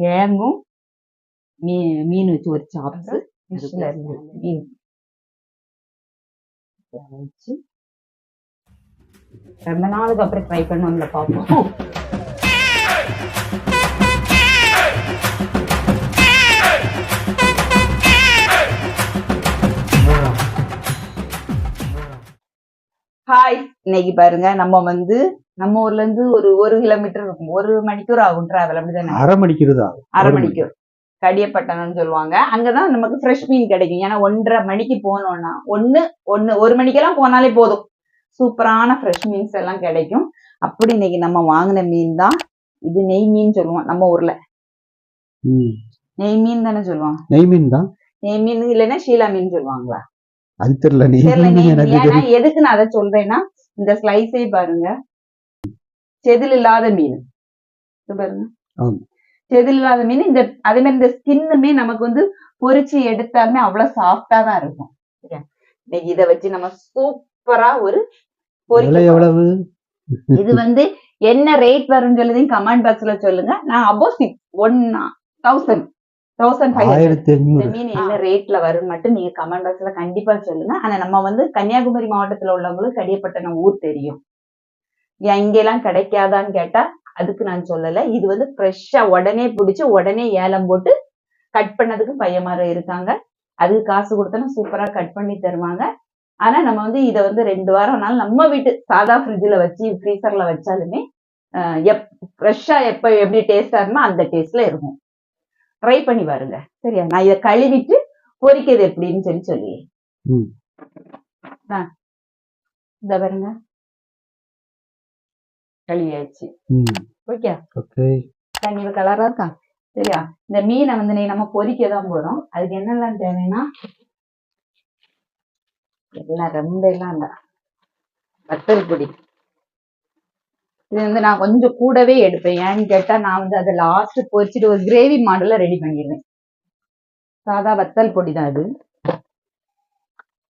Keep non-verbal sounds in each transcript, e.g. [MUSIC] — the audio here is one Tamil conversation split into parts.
கிழங்கும் மீ மீன் வச்சு ஒரு சாப்ஸ் மீன் வச்சு ரொம்ப நாளுக்கு அப்புறம் ட்ரை பண்ணுவோம்ல பார்ப்போம் ஹாய் இன்னைக்கு பாருங்க நம்ம வந்து நம்ம ஊர்ல இருந்து ஒரு ஒரு கிலோமீட்டர் இருக்கும். ஒரு மணிக்கூர் ஆகும் டிராவல் அப்படிதானே? அரை மணிக்கிறது ஆகும் அரை. மணிக்கூர். கடியப்பட்டணம்னு சொல்லுவாங்க. அங்கதான் நமக்கு ஃப்ரெஷ் மீன் கிடைக்கும். ஏன்னா ஒன்றரை மணிக்கு போனோம்னா ஒண்ணு ஒண்ணு ஒரு மணிக்கெல்லாம் போனாலே போதும். சூப்பரான ஃப்ரெஷ் மீன்ஸ் எல்லாம் கிடைக்கும். அப்படி இன்னைக்கு நம்ம வாங்கின மீன் தான். இது நெய் மீன் சொல்லுவோம் நம்ம ஊர்ல. நெய் மீன் தானே சொல்லுவாங்க. நெய் மீன் தான்? நெய் மீன் இல்லைன்னா ஷீலா மீன் சொல்லுவாங்களா? அது தெரியல எதுக்கு நான் அதை சொல்றேன்னா இந்த ஸ்லைஸே பாருங்க. செதில் இல்லாத மீன் பாருங்க. செதில் இல்லாத மீன். இந்த அதே மாதிரி இந்த ஸ்கின்னுமே நமக்கு வந்து பொரிச்சு எடுத்தாலுமே அவ்வளவு சாஃப்டா தான் இருக்கும்? இன்னைக்கு இதை வச்சு நம்ம சூப்பரா ஒரு. எவ்வளவு? இது வந்து என்ன ரேட் வரும்னு சொல்லுதையும் கமெண்ட் பாக்ஸ்ல சொல்லுங்க. நான் above six one thousand thousand five ஐநூறு. மீன் என்ன ரேட்ல வரும்னு மட்டும் நீங்க கமெண்ட் பாக்ஸ்ல கண்டிப்பா சொல்லுங்க. ஆனா நம்ம வந்து கன்னியாகுமரி மாவட்டத்துல உள்ளவங்களுக்கு கடியப்பட்டணம் ஊர் தெரியும். இங்கெல்லாம் கிடைக்காதான்னு கேட்டா அதுக்கு நான் சொல்லல. இது வந்து ஃப்ரெஷ்ஷா உடனே பிடிச்சு உடனே ஏலம் போட்டு கட் பண்ணதுக்கு பையமார இருக்காங்க. அதுக்கு காசு கொடுத்தோன்னா சூப்பரா கட் பண்ணி தருவாங்க. ஆனா நம்ம வந்து இதை வந்து ரெண்டு வாரம்னாலும் நம்ம வீட்டு சாதா ஃப்ரிட்ஜில் வச்சு ஃப்ரீசர்ல வச்சாலுமே எப் ஃப்ரெஷ்ஷா எப்ப எப்படி டேஸ்டா இருக்குமோ அந்த டேஸ்ட்ல இருக்கும். ட்ரை பண்ணி பாருங்க. சரியா? நான் இதை கழுவிட்டு பொரிக்கிறது எப்படின்னு சொல்லி சொல்லி. இந்த பாருங்க. கழுவியாச்சு. ஓகே? ஓகே. தண்ணி கலரா இருக்கா? சரியா? இந்த மீனை வந்து நீ நம்ம பொரிக்க தான் போறோம். அதுக்கு என்னெல்லாம் தேவைன்னா எல்லாம் ரொம்ப எல்லாம் இல்ல. வத்தல் பொடி. இது வந்து நான் கொஞ்சம் கூடவே எடுப்பேன். ஏன்னு கேட்டா நான் வந்து அதை லாஸ்ட் பொரிச்சிட்டு ஒரு கிரேவி மாடல்ல ரெடி பண்ணிடுவேன். சாதா வத்தல் பொடி தான் அது.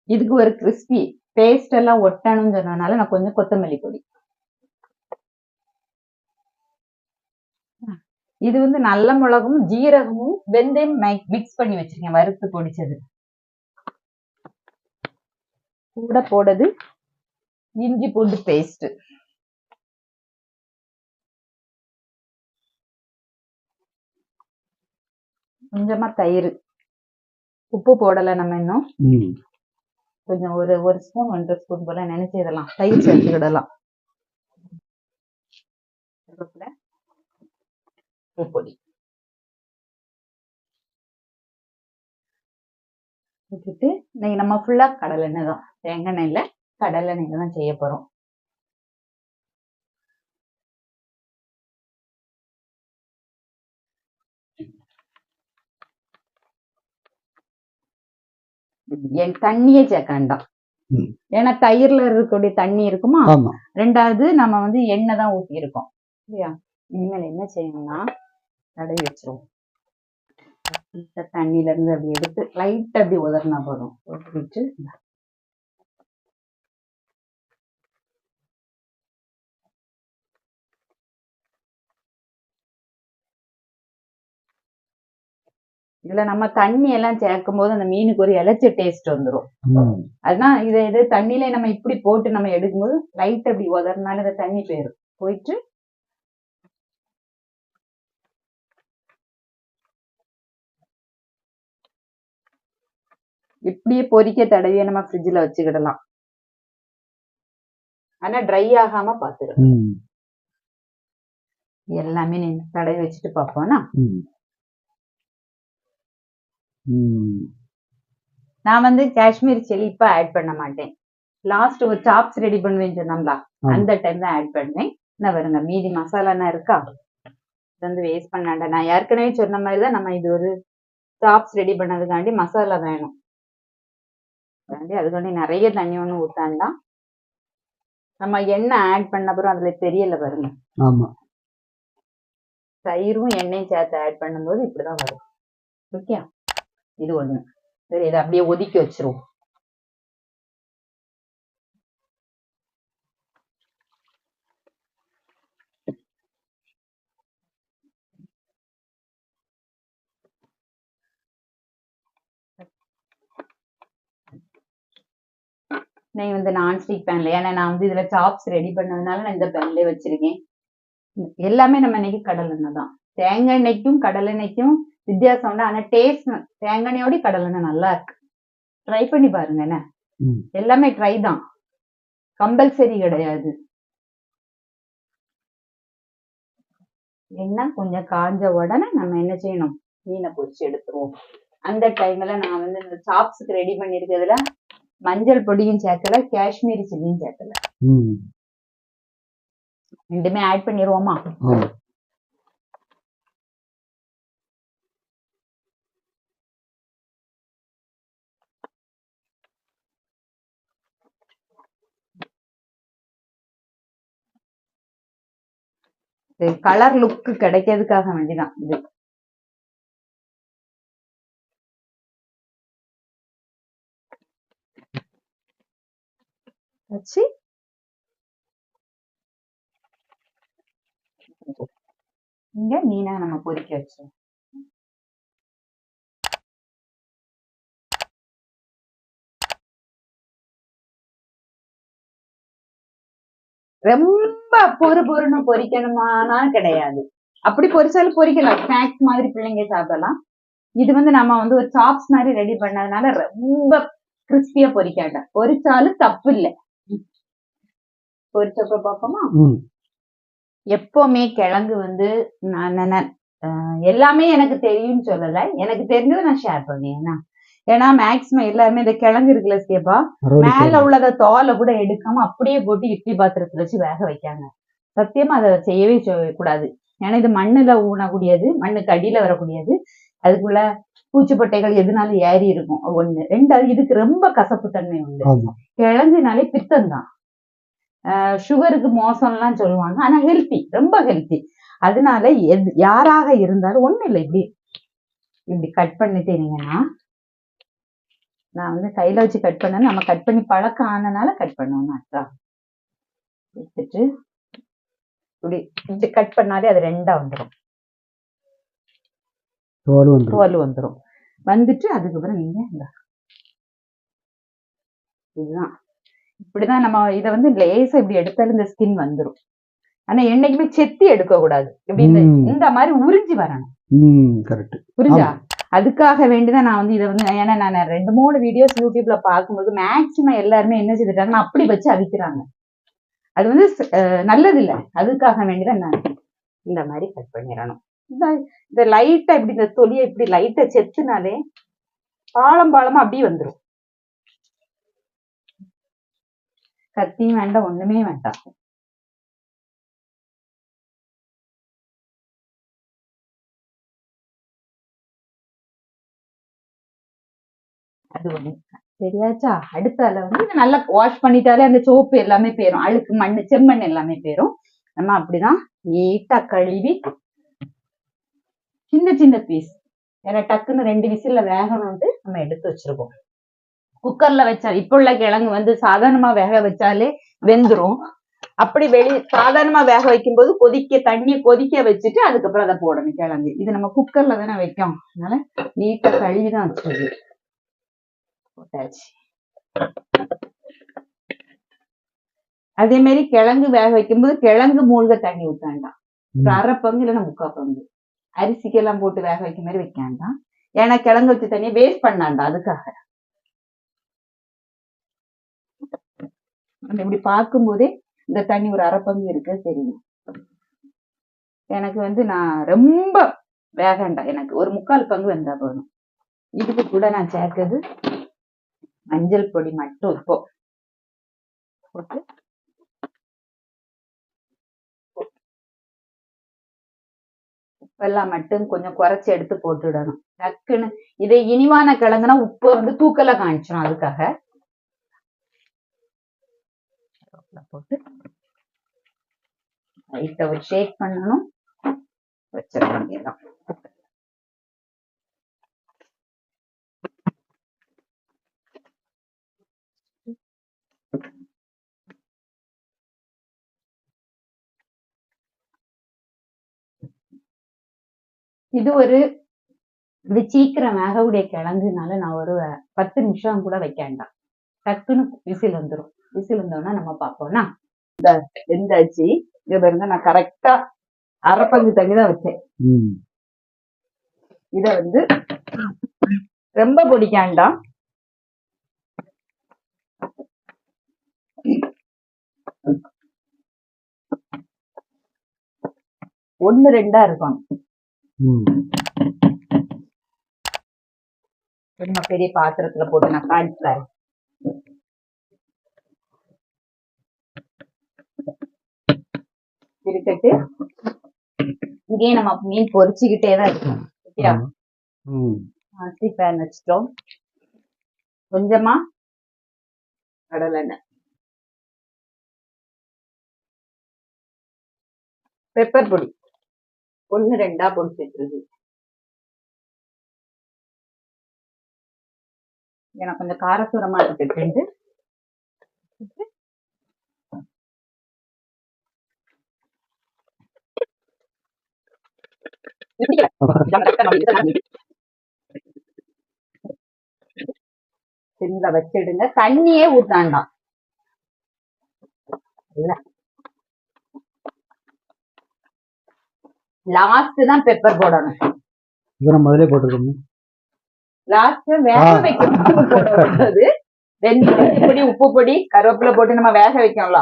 இதுக்கு ஒரு கிறிஸ்பி பேஸ்ட் எல்லாம் ஒட்டணும்னு சொன்னதுனால நான் கொஞ்சம் கொத்தமல்லி பொடி. இது வந்து நல்ல மிளகும் ஜீரகமும் வெந்தயம் மிக்ஸ் பண்ணி வச்சிருக்கேன் வறுத்து பொடிச்சது. கூட போடுறது இஞ்சி பூண்டு பேஸ்ட் கொஞ்சமா தயிர். உப்பு போடல நம்ம இன்னும். கொஞ்சம் ஒரு ஒரு ஸ்பூன் ஒன்றரை ஸ்பூன் போல நினைச்சிடலாம் தயிர் சேர்த்துக்கிடலாம். கருவேப்பிலை, உப்பு பொடி விட்டுட்டு இன்னைக்கு நம்ம ஃபுல்லா கடலை எண்ணெய் தான் தேங்காய் எண்ணெயில கடலை எண்ணெயில தான் செய்ய போறோம். என் தண்ணியே சேர்க்க வேண்டாம். ஏன்னா தயிர்ல இருக்கக்கூடிய தண்ணி இருக்குமா? ஆமா. ரெண்டாவது நம்ம வந்து எண்ணெய் தான் ஊத்தி இருக்கோம் இல்லையா? இனிமேல் என்ன செய்யணும்னா தடவி வச்சிருவோம். தண்ணியில இருந்து அப்படி எடுத்து லைட் அப்படி உதறினா போதும். உதறிட்டு இதுல நம்ம தண்ணி எல்லாம் சேர்க்கும் போது அந்த மீனுக்கு ஒரு இலைச்ச டேஸ்ட் வந்துரும். ம். அதுதான் இதை இது தண்ணியில நம்ம இப்படி போட்டு நம்ம எடுக்கும்போது லைட் அப்படி உதறினால இந்த தண்ணி போயிடும் போயிட்டு இப்படியே பொரிக்க தடவியே நம்ம ஃப்ரிட்ஜில் வச்சுக்கிடலாம். ஆனா ட்ரை ஆகாம பாத்துக்கலாம் ம். எல்லாமே நீ தடவி வச்சுட்டு பார்ப்போம்னா. நான் வந்து காஷ்மீர் சில்லி இப்ப ஆட் பண்ண மாட்டேன். லாஸ்ட் ஒரு சாப்ஸ் ரெடி பண்ணுவேன்னு சொன்னோம்ல. அந்த டைம் தான் ஆட் பண்ணேன் என்ன வருங்க மீதி மசாலானா இருக்கா? இது வந்து வேஸ்ட் பண்ணாண்ட நான் ஏற்கனவே சொன்ன மாதிரி தான் நம்ம இது ஒரு சாப்ஸ் ரெடி பண்ணதுக்காண்டி மசாலா வேணும். அதுக்காண்டி அதுக்காண்டி நிறைய தண்ணி ஒன்றும் ஊத்தாண்டாம் நம்ம எண்ணெய் ஆட் பண்ண அப்புறம் அதுல தெரியல பாருங்க. ஆமா. தயிரும் எண்ணெயும் சேர்த்து ஆட் பண்ணும்போது இப்படிதான் வரும். ஓகே இது ஒண்ணு. சரி இதை அப்படியே ஒதுக்கி வச்சிருவோம். நெய் வந்து நான்ஸ்டிக் பேன்ல ஏன்னா நான் வந்து இதுல சாப்ஸ் ரெடி பண்ணதுனால நான் இந்த பேன்லயே வச்சிருக்கேன். எல்லாமே நம்ம இன்னைக்கு கடலெண்ணெய் தான். தேங்காய் எண்ணெய்க்கும் கடலெண்ணெய்க்கும் வித்தியாசம் உண்டு ஆனா டேஸ்ட் தேங்காய் எண்ணெயோட கடலெண்ணெய் நல்லா இருக்கு. ட்ரை பண்ணி பாருங்க என்ன. எல்லாமே ட்ரை தான். கம்பல்சரி கிடையாது. என்ன கொஞ்சம் காஞ்ச உடனே நம்ம என்ன செய்யணும்? மீனை பொரிச்சு எடுத்துருவோம். அந்த டைம்ல நான் வந்து இந்த சாப்ஸுக்கு ரெடி பண்ணிருக்கிறதுல மஞ்சள் பொடியும் சேர்க்கல காஷ்மீரி சில்லியும் சேர்க்கல. ரெண்டுமே ஆட் பண்ணிடுவோமா கலர் லுக் கிடைக்கிறதுக்காக வேண்டிதான் இது. வச்சு இங்க மீனா நம்ம பொரிக்க வச்சோம் ரொம்ப பொறு பொறுன்னு பொறிக்கணுமானா கிடையாது. அப்படி பொரிச்சாலும் பொரிக்கலாம் ஸ்நாக்ஸ் மாதிரி பிள்ளைங்க சாப்பிடலாம். இது வந்து நம்ம வந்து ஒரு சாப்ஸ் மாதிரி ரெடி பண்ணதுனால ரொம்ப கிறிஸ்பியா பொரிக்காட்ட பொரிச்சாலும் தப்பு இல்லை பொரிச்சப்ப பார்ப்போமா? எப்பவுமே கிழங்கு வந்து நான் எல்லாமே எனக்கு தெரியும்னு சொல்லல. எனக்கு தெரிஞ்சதை நான் ஷேர் பண்ணேன் ஏன்னா மேக்ஸிமம் எல்லாருமே இந்த கிழங்கு இருக்குல்ல சேப்பா மேல. உள்ளத தோலை கூட எடுக்காம அப்படியே போட்டு இட்லி பாத்திரத்துல வச்சு வேக வைக்காங்க. சத்தியமா அதை செய்யவே கூடாது ஏன்னா இது மண்ணுல ஊனக்கூடியது மண்ணுக்கு அடியில வரக்கூடியது. அதுக்குள்ள பூச்சிப்பட்டைகள் எதுனாலும் ஏறி இருக்கும். ஒண்ணு. ரெண்டாவது இதுக்கு ரொம்ப கசப்பு தன்மை உண்டு. கிழங்குனாலே பித்தம் தான் சுகருக்கு மோசம்லாம் சொல்லுவாங்க. ஆனா ஹெல்த்தி ரொம்ப ஹெல்த்தி அதனால எது யாராக இருந்தாலும் ஒண்ணும் இல்லை இப்படி. இப்படி கட் பண்ணிட்டீங்கன்னா நான் வந்து கையில வச்சு கட் பண்ண நம்ம கட் பண்ணி பழக்கம் ஆனனால கட் பண்ணுவோம் நாட்டா எடுத்துட்டு இப்படி இப்படி கட் பண்ணாலே அது ரெண்டா வந்துடும் தோல் வந்துடும் வந்துட்டு அதுக்கப்புறம் நீங்க இதுதான். இப்படிதான் நம்ம இதை வந்து லேசா இப்படி எடுத்தாலும் இந்த ஸ்கின் வந்துடும் ஆனா என்னைக்குமே செத்தி எடுக்க கூடாது இப்படி இந்த மாதிரி உறிஞ்சி வரணும். புரிஞ்சா? அதுக்காக வேண்டிதான் நான் வந்து இதை வந்து ஏன்னா நான் ரெண்டு மூணு வீடியோஸ் யூடியூப்ல பார்க்கும்போது மேக்சிமம் எல்லாருமே என்ன செய்துட்டாங்கன்னா அப்படி வச்சு அவிக்கிறாங்க. அது வந்து நல்லது இல்ல அதுக்காக வேண்டிதான் நான் இந்த மாதிரி கட் பண்ணிடணும். இந்த லைட்டா இப்படி இந்த தொலியை இப்படி லைட்டா செத்துனாலே பாலம் பாலமா அப்படியே வந்துரும். கத்தியும் வேண்டாம் ஒண்ணுமே வேண்டாம். அது ஒண்ணு. சரியாச்சா? அடுத்தால வந்து நல்லா வாஷ் பண்ணிட்டாலே அந்த சோப்பு எல்லாமே போயிரும். அழுக்கு மண்ணு செம்மண் எல்லாமே போயிரும். நம்ம அப்படிதான் நீட்டா கழுவி சின்ன சின்ன பீஸ் ஏன்னா டக்குன்னு ரெண்டு விசில்ல வேகணும்ட்டு நம்ம எடுத்து வச்சிருக்கோம். குக்கர்ல வச்சா இப்போ உள்ள கிழங்கு வந்து சாதாரணமா வேக வச்சாலே வெந்துரும். அப்படி வெளி சாதாரணமா வேக வைக்கும்போது கொதிக்க தண்ணியை கொதிக்க வச்சுட்டு அதுக்கப்புறம் அதை போடணும் கிழங்கு. இது நம்ம குக்கர்ல தானே வைக்கோம் அதனால நீட்டா கழுவி தான் போட்டாச்சு. அதே மாதிரி கிழங்கு வேக வைக்கும்போது கிழங்கு மூழ்க தண்ணி ஊத்த வேண்டாம். அரை பங்கு இல்லைன்னா முக்கால் பங்கு. அரிசிக்கெல்லாம் போட்டு வேக வைக்க மாதிரி வைக்க வேண்டாம். ஏன்னா கிழங்கு வச்ச தண்ணியை வேஸ்ட் பண்ணாண்டா அதுக்காக. நம்ம இப்படி பார்க்கும்போதே இந்த தண்ணி ஒரு அரை பங்கு தெரியும் எனக்கு வந்து நான் ரொம்ப வேகண்டா எனக்கு ஒரு முக்கால் பங்கு வந்தால் போதும். இதுக்கு கூட நான் சேர்க்குறது மஞ்சள் பொடி மட்டும் இப்போ போட்டு. உப்பெல்லாம் மட்டும் கொஞ்சம் குறைச்சி எடுத்து போட்டுடணும். டக்குன்னு இதை இனிவான கிழங்குனா உப்பு வந்து தூக்கல காமிச்சிடும் அதுக்காக. போட்டு லைட்டா ஒரு ஷேக் பண்ணணும். வச்சிட வேண்டியதான் இது ஒரு இது சீக்கிரம் வேகக்கூடிய கிழங்குனால நான் ஒரு பத்து நிமிஷம் கூட வைக்க வேண்டாம். டக்குன்னு விசில் வந்துடும் விசில் இருந்தோம்னா நம்ம பார்ப்போம்னா. இந்த வெந்தாச்சு இங்க பாருங்க நான் கரெக்டா அரை பங்கு தண்ணி தான் வச்சேன். இத வந்து ரொம்ப பொடிக்காண்டாம் ஒண்ணு ரெண்டா இருக்கும் பெரிய பாத்திரத்துல போட்டு நான் காய்ச்சி இருக்கட்டு இங்கேயே நம்ம மீன் பொரிச்சுக்கிட்டே தான் இருக்கோம் ஓகேயா ஆச்சி பேன் வச்சிட்டோம். கொஞ்சமா கடலை எண்ணெய். பெப்பர் பொடி. ஒண்ணு ரெண்டா பொடிச்சு வச்சிருக்கு எனக்கு கொஞ்சம் காரசூரமா இருக்குட்டு சிம்ல வச்சிடுங்க. தண்ணியே ஊத்தாண்டாம் லாஸ்ட் தான் பெப்பர் போடணும். இதை நம்ம முதலே போட்டிருக்கோம் லாஸ்ட் வேக ஆ. வைக்கணும் உப்பு போடக்கூடாது. வெந்து பொடி உப்பு பொடி கருவேப்பிலை போட்டு நம்ம வேக வைக்கணும்ல.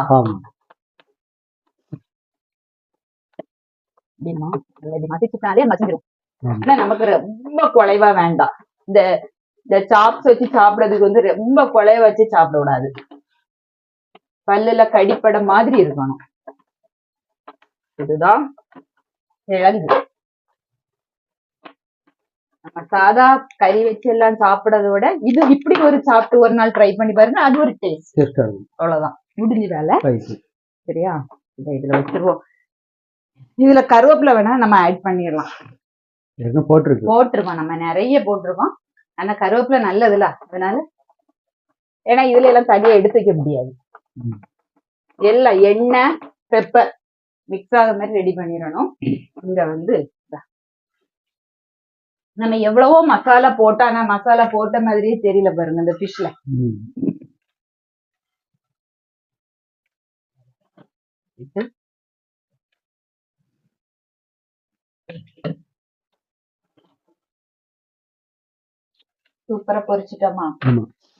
ஆமா அப்படிமா இப்படி மசிச்சுட்டாலே மசிஞ்சிரும். ஆனா நமக்கு ரொம்ப குலைவா வேண்டாம். இந்த இந்த சாப்ஸ் வச்சு சாப்பிடுறதுக்கு வந்து ரொம்ப குலைய வச்சு சாப்பிட கூடாது. பல்லுல கடிப்பட மாதிரி இருக்கணும். இதுதான் கிழங்கு. நம்ம சாதா கறி வச்சு எல்லாம் சாப்பிடறத விட இது இப்படி ஒரு சாப்பிட்டு ஒரு நாள் ட்ரை பண்ணி பாருங்க அது ஒரு டேஸ்ட் அவ்வளவுதான். முடிஞ்ச வேலை. ரைஸ் சரியா? இதை இதுல வச்சிருவோம். இதுல கருவேப்பிலை வேணா நம்ம ஆட் பண்ணிடலாம். போட்டிருக்கு? போட்டிருக்கோம் நம்ம நிறைய போட்டிருக்கோம். ஆனா கருவேப்பிலை நல்லதுல அதனால ஏன்னா இதுல எல்லாம் தனியா எடுத்து வைக்க முடியாது. எல்லாம் எண்ணெய் பெப்பர் மிக்ஸ் ஆகிற மாதிரி ரெடி பண்ணிடணும். இங்க வந்து. நம்ம எவ்வளவோ மசாலா போட்டா ஆனா மசாலா போட்ட மாதிரியே தெரியல பாருங்க இந்த ஃபிஷ்ல சூப்பரா பொரிச்சிட்டோமா?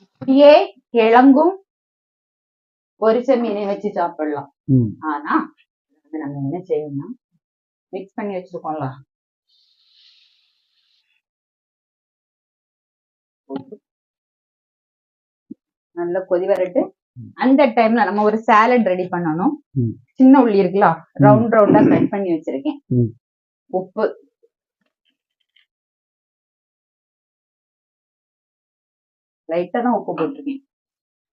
இப்படியே கிழங்கும் பொரிச்ச மீனை வச்சு சாப்பிடலாம். ஆனா அது நம்ம என்ன செய்யணும்னா மிக்ஸ் பண்ணி வச்சிருக்கோம்ல. நல்ல கொதி வரட்டு. அந்த டைம்ல நம்ம ஒரு சாலட் ரெடி பண்ணணும். சின்ன உள்ளி இருக்குல்ல ரவுண்ட் ரவுண்டா கட் பண்ணி வச்சிருக்கேன். உப்பு. லைட்டா தான் உப்பு போட்டிருக்கேன்.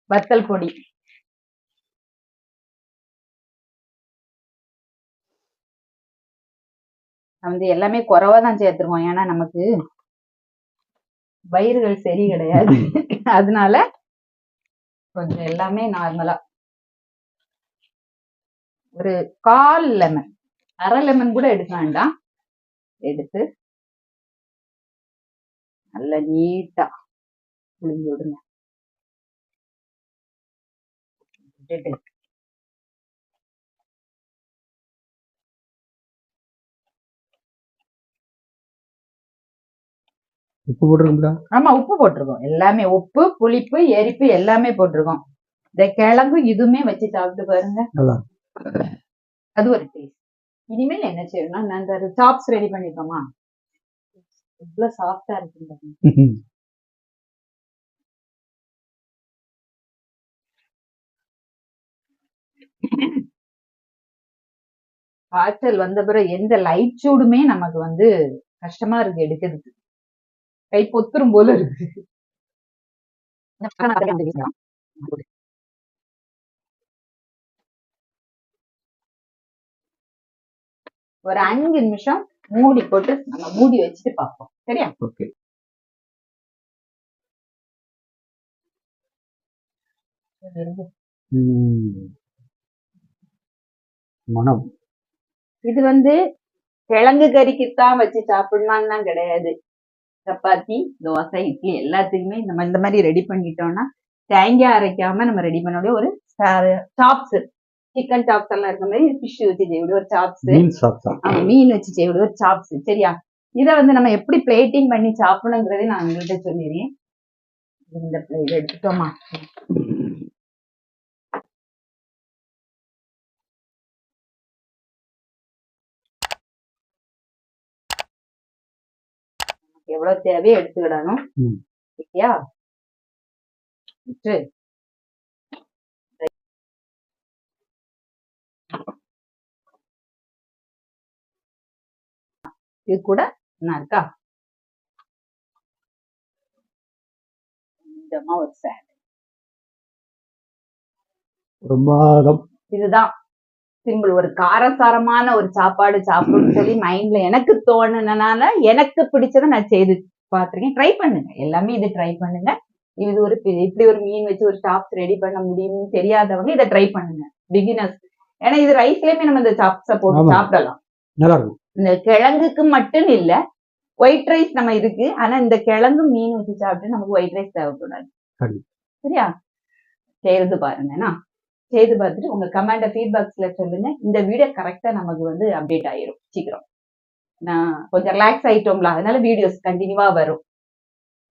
வத்தல் பொடி. வந்து எல்லாமே குறைவா தான் சேர்த்துருக்கோம். ஏன்னா நமக்கு பயிர்கள் சரி கிடையாது. அதனால கொஞ்சம் எல்லாமே நார்மலா. ஒரு கால் லெமன். அரை லெமன் கூட எடுக்க வேண்டாம். எடுத்து நல்ல நீட்டா புளிஞ்சு விடுங்க. விட்டுட்டு. உப்பு போட்டிருக்கோம்ல ஆமா உப்பு போட்டிருக்கோம். எல்லாமே உப்பு புளிப்பு எரிப்பு எல்லாமே போட்டிருக்கோம். இந்த கிழங்கு இதுவுமே வச்சு சாப்பிட்டு பாருங்க. அது ஒரு டேஸ்ட் இனிமேல் என்ன செய்யணும்னா நான் இந்த டாப்ஸ் ரெடி பண்ணிருக்கோமா இவ்வளவு சாஃப்டா இருக்கு காய்ச்சல் வந்த பிறகு எந்த லைட் சூடுமே நமக்கு வந்து கஷ்டமா இருக்கு எடுக்கிறதுக்கு. கை பொத்துரும் போல இருக்கு. ஒரு அஞ்சு நிமிஷம் மூடி போட்டு நம்ம மூடி வச்சுட்டு பார்ப்போம். சரியா? ஓகே. மனம். இது வந்து கிழங்கு கறிக்குத்தான் வச்சு சாப்பிடலாம்லாம் கிடையாது. சப்பாத்தி தோசை இட்லி எல்லாத்துக்குமே நம்ம இந்த மாதிரி ரெடி பண்ணிட்டோம்னா தேங்காய் அரைக்காம நம்ம ரெடி பண்ண ஒரு சாப்ஸ் சிக்கன் சாப்ஸ் எல்லாம் இருக்க மாதிரி ஃபிஷ் வச்சு செய்விடு ஒரு சாப்ஸ் மீன் வச்சு செய்விடு ஒரு சாப்ஸ் சரியா? இதை வந்து நம்ம எப்படி பிளேட்டிங் பண்ணி சாப்பிடணுங்கிறதை நான் உங்கள்கிட்ட சொல்லிடுறேன். இந்த பிளேட் எடுத்துட்டோமா? எவ்வளவு தேவையோ எடுத்துக்கிடணும். சரியா? இது கூட என்ன இருக்கா? கொஞ்சமா ஒரு salad. பிரமாதம் இதுதான். சிம்பிள் ஒரு காரசாரமான ஒரு சாப்பாடு சாப்பிடணும்னு சொல்லி மைண்ட்ல எனக்கு தோணுனனால எனக்கு பிடிச்சதை நான் செய்து பார்த்திருக்கேன். ட்ரை பண்ணுங்க. எல்லாமே இது ட்ரை பண்ணுங்க. இது ஒரு இப்படி ஒரு மீன் வச்சு ஒரு சாப்ஸ் ரெடி பண்ண முடியும்னு தெரியாதவங்க இதை ட்ரை பண்ணுங்க. பிகினர்ஸ் ஏன்னா இது ரைஸ்லயுமே நம்ம இந்த சாப்ஸ போட்டு. சாப்பிடலாம். நல்லா இருக்கும். இந்த கிழங்குக்கு மட்டும் இல்ல ஒயிட் ரைஸ் நம்ம இருக்கு. ஆனா இந்த கிழங்கு மீன் வச்சு சாப்பிட்டு நமக்கு ஒயிட் ரைஸ் தேவைப்படாது. சரியா? செய்து பாருங்கண்ணா செய்து பார்த்துட்டு உங்க கமெண்ட ஃபீட்பேக்ஸ்ல சொல்லுங்க. இந்த வீடியோ கரெக்டா நமக்கு வந்து அப்டேட் ஆயிரும் சீக்கிரம். நான் கொஞ்சம் ரிலாக்ஸ் ஆயிட்டோம்ல அதனால வீடியோஸ் கண்டினியூவா வரும்.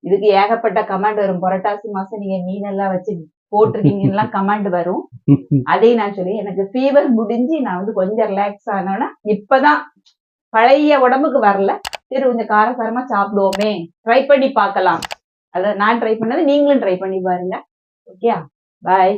இதுக்கு ஏகப்பட்ட கமெண்ட் வரும். புரட்டாசி மாசம் நீங்க மீன் எல்லாம் வச்சு போட்டிருக்கீங்கன்னா கமெண்ட் வரும். [LAUGHS] அதையும் நான் சொல்லி எனக்கு ஃபீவர் முடிஞ்சு நான் வந்து கொஞ்சம் ரிலாக்ஸ் ஆனோன்னா இப்பதான் பழைய உடம்புக்கு வரல. சரி கொஞ்சம் காரசாரமா சாப்பிடுவோமே. ட்ரை பண்ணி பார்க்கலாம். அத நான் ட்ரை பண்ணது நீங்களும் ட்ரை பண்ணி பாருங்க. Okay bye